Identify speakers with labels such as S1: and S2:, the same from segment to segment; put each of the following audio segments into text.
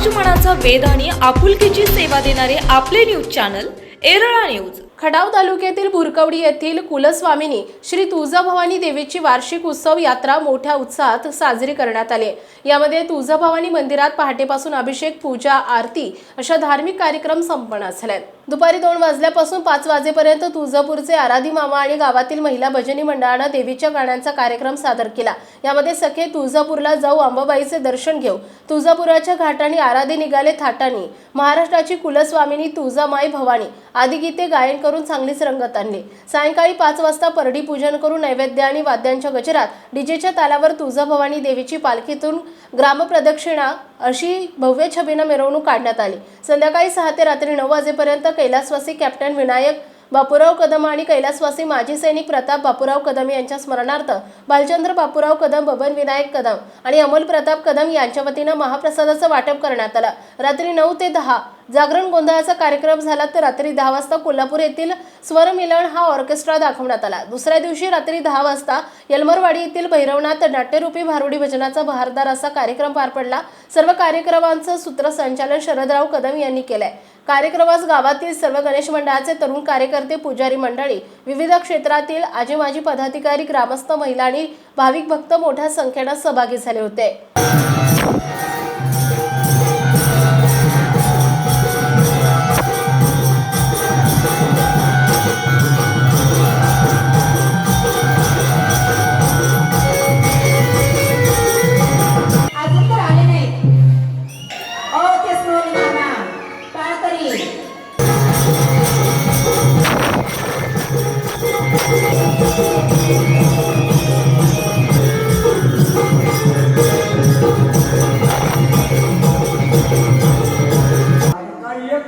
S1: समाज मनाचा आणि आपुलकीची सेवा देणारे आपले न्यूज चॅनल एरळा न्यूज.
S2: खडाव तालुक्यातील भुरकवडी येथील कुलस्वामिनी श्री तुळजाभवानी देवीची वार्षिक उत्सव यात्रा मोठ्या उत्साहात साजरी करण्यात आली. यामध्ये तुळजाभवानी मंदिरात पहाटेपासून अभिषेक पूजा आरती अशा धार्मिक कार्यक्रम संपन्न झाले. दुपारी दोन वाजल्यापासून पाच वाजेपर्यंत तुळजापूरचे आराधी मामा आणि गावातील महिला भजनी मंडळानं देवीच्या गाण्यांचा कार्यक्रम सादर केला. यामध्ये सखे तुळजापूरला जाऊ अंबाबाईचे दर्शन घेऊ तुळजापुराच्या घाटाने आराधी निघाले थाटानी महाराष्ट्राची कुलस्वामिनी तुळजामाई भवानी आदी गीते गायन करून चांगलीच रंगत आणली. सायंकाळी पाच वाजता परडी पूजन करून नैवेद्य आणि वाद्यांच्या गजरात डीजेच्या तालावर तुळजाभवानी देवीची पालखीतून ग्रामप्रदक्षिणा अशी भव्य छबीनं मिरवणूक काढण्यात आली. संध्याकाळी सहा ते रात्री नऊ वाजेपर्यंत कैलासवासी कॅप्टन विनायक बापूराव कदम आणि कैलासवासी माजी सैनिक प्रताप बापूराव कदम यांच्या स्मरणार्थ बालचंद्र बापूराव कदम बबन विनायक कदम आणि अमोल प्रताप कदम यांच्या वतीनं महाप्रसादाचं वाटप करण्यात आलं. रात्री नऊ ते दहा जागरण गोंधळाचा कार्यक्रम झाला तर रात्री दहा वाजता कोल्हापूर येथील स्वरमिलन हा ऑर्केस्ट्रा दाखवण्यात आला. दुसऱ्या दिवशी रात्री दहा वाजता यलमरवाडी येथील भैरवनाथ नाट्यरूपी भारुडी भजनाचा बहारदार असा कार्यक्रम पार पडला. सर्व कार्यक्रमांचं सूत्रसंचालन शरदराव कदम यांनी केलंय. कार्यक्रमास गावातील सर्व गणेश मंडळाचे तरुण कार्यकर्ते पुजारी मंडळी विविध क्षेत्रातील आजी माजी पदाधिकारी ग्रामस्थ महिला आणि भाविक भक्त मोठ्या संख्येनं सहभागी झाले होते.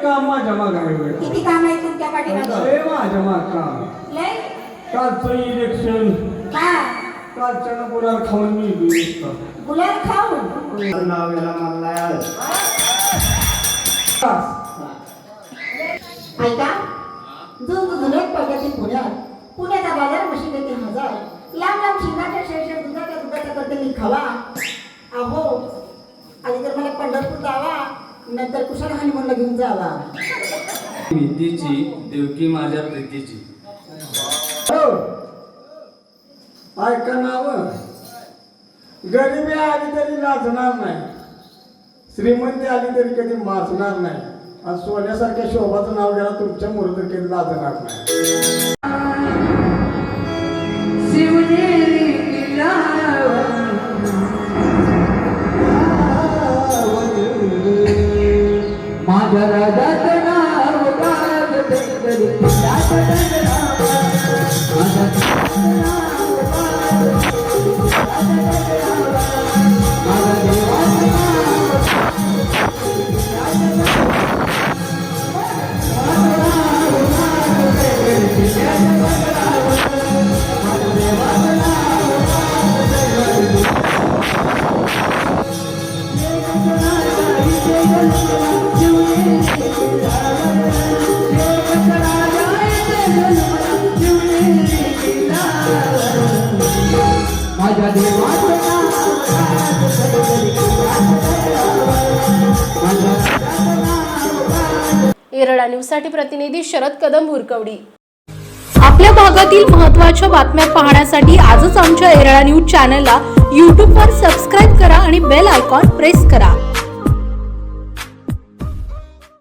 S3: काम माझ्या मागावे
S4: किती काम आहे तुमच्या पाठीमागं?
S3: अरे माझ्या माग. काम
S4: लय?
S3: कालचं इलेक्शन
S4: हा
S3: कालच्या खाऊन मी
S4: खाऊन? ऐका जो पडल्यातील पुण्यात पुण्याचा बाजार म्हशी देते हजार. लांब लांब शिंगाच्या शेषे दुधाच्या दुधाच्या करते मी खावा. अहो नंतर कुशाल हनुमानला घेऊन जावा.
S5: भीतीची देवकी माझ्या प्रीतीची.
S3: हो ऐका नाव. गरिबी आली तरी लाजणार नाही. श्रीमंती आली तरी कधी माजणार नाही. आणि सोन्यासारख्या शोभाचं नाव घ्यायला तुमच्या मुलं तर कधी लाजणार नाही.
S6: माझ्या राजाचं नाव गाज डंगरी राजा डंगरावर. माझ्या राजाचं नाव गाज माझ्या
S2: येरळा न्यूजसाठी प्रतिनिधी शरद कदम भुरकवडी.
S1: आपल्या भागातील महत्त्वाच्या बातम्या पाहण्यासाठी आजच आमच्या एरळा न्यूज चॅनलला यूट्यूबवर सबस्क्राईब करा आणि बेल आयकॉन प्रेस करा.